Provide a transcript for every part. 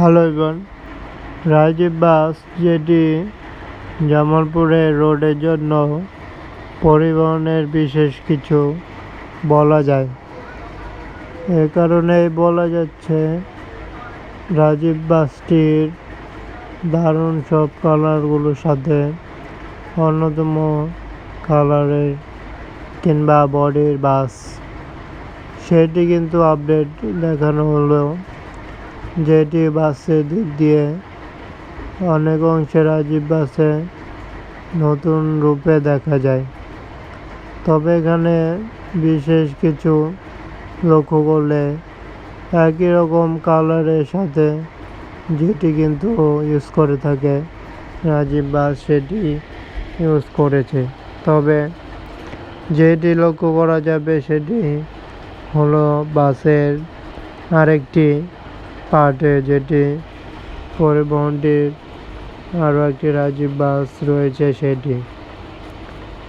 Hello ibn Rajib বাস যেটি জামালপুরে রোডের জন্য পরিবহনের বিশেষ কিছু বলা যায়। এ কারণেই বলা যাচ্ছে, রাজীব বাসটির দারুণ সব কালারগুলোর সাথে অন্যতম কালারের কিংবা বডির বাস। সেটি কিন্তু আপডেট দেখানো হলো। যেটি বাসের দিক দিয়ে অনেক অংশে রাজীব বাসে নতুন রূপে দেখা যায়। তবে এখানে বিশেষ কিছু লক্ষ্য করলে একই রকম কালারের সাথে যেটি কিন্তু ইউজ করে থাকে রাজীব বাস সেটি ইউজ করেছে। তবে যেটি লক্ষ্য করা যাবে সেটি হলো বাসের আরেকটি পার্টে যেটি পরিবহনটির আরও একটি রাজীব বাস রয়েছে সেটি।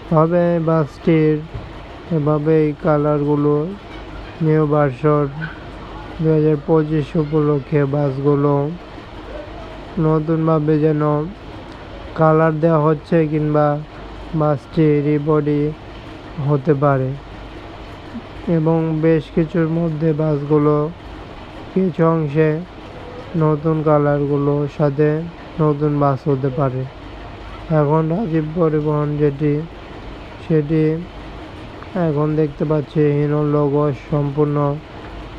তবে বাসটির এভাবেই কালারগুলো নিউ ভার্সন দু হাজার পঁচিশ উপলক্ষে বাসগুলো নতুনভাবে যেন কালার দেওয়া হচ্ছে কিংবা বাসটি রিবডি হতে পারে। এবং বেশ কিছুর মধ্যে বাসগুলো কিছু অংশে নতুন কালারগুলোর সাথে নতুন বাস হতে পারে। এখন রাজীব পরিবহন যেটি, সেটি এখন দেখতে পাচ্ছি হিনো লোগো সম্পূর্ণ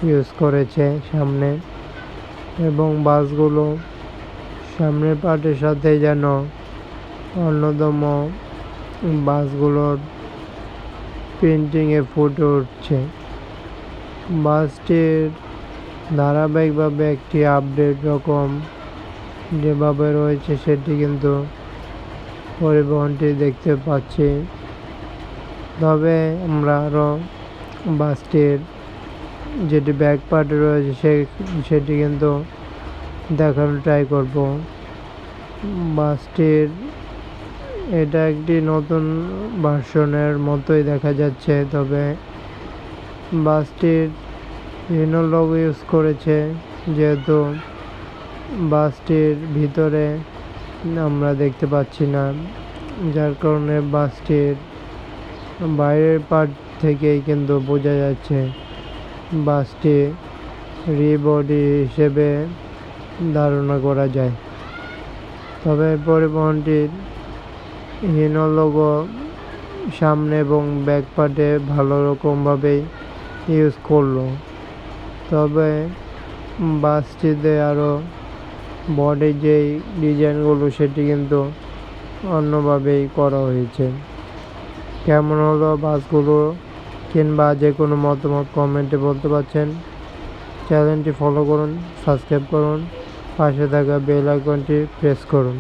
ইউজ করেছে সামনে এবং বাসগুলো সামনের পার্টের সাথে যেন অন্যতম বাসগুলোর পেন্টিংয়ে ফুটে উঠছে। বাসটির ধারাবাহিকভাবে একটি আপডেট রকম যেভাবে রয়েছে সেটি কিন্তু পরিবহনটি দেখতে পাচ্ছি। তবে আমরা আরও বাসটির যেটি ব্যাক পার্টে রয়েছে সে, সেটি কিন্তু দেখানোর ট্রাই করব। বাসটির এটা একটি নতুন ভার্সনের মতোই দেখা যাচ্ছে, তবে বাসটির বিভিন্ন লোক ইউজ করেছে, যেহেতু বাসটির ভিতরে আমরা দেখতে পাচ্ছি না। যার কারণে বাসটির বাইরের পার্ট থেকেই কিন্তু বোঝা যাচ্ছে বাসটি রিবডি হিসেবে ধারণা করা যায়। তবে পরিবহনটির হিনো লোগো সামনে এবং ব্যাক পার্টে ভালো রকমভাবেই ইউজ করল। তবে বাসটিতে আরও বডির যেই ডিজাইনগুলো সেটি কিন্তু অন্যভাবেই করা হয়েছে। কেমন হলো বাসগুলো কিংবা যে কোনো মতামত কমেন্টে বলতে পারছেন? চ্যানেলটি ফলো করুন সাবস্ক্রাইব করুন, পাশে থাকা বেল আইকনটি প্রেস করুন।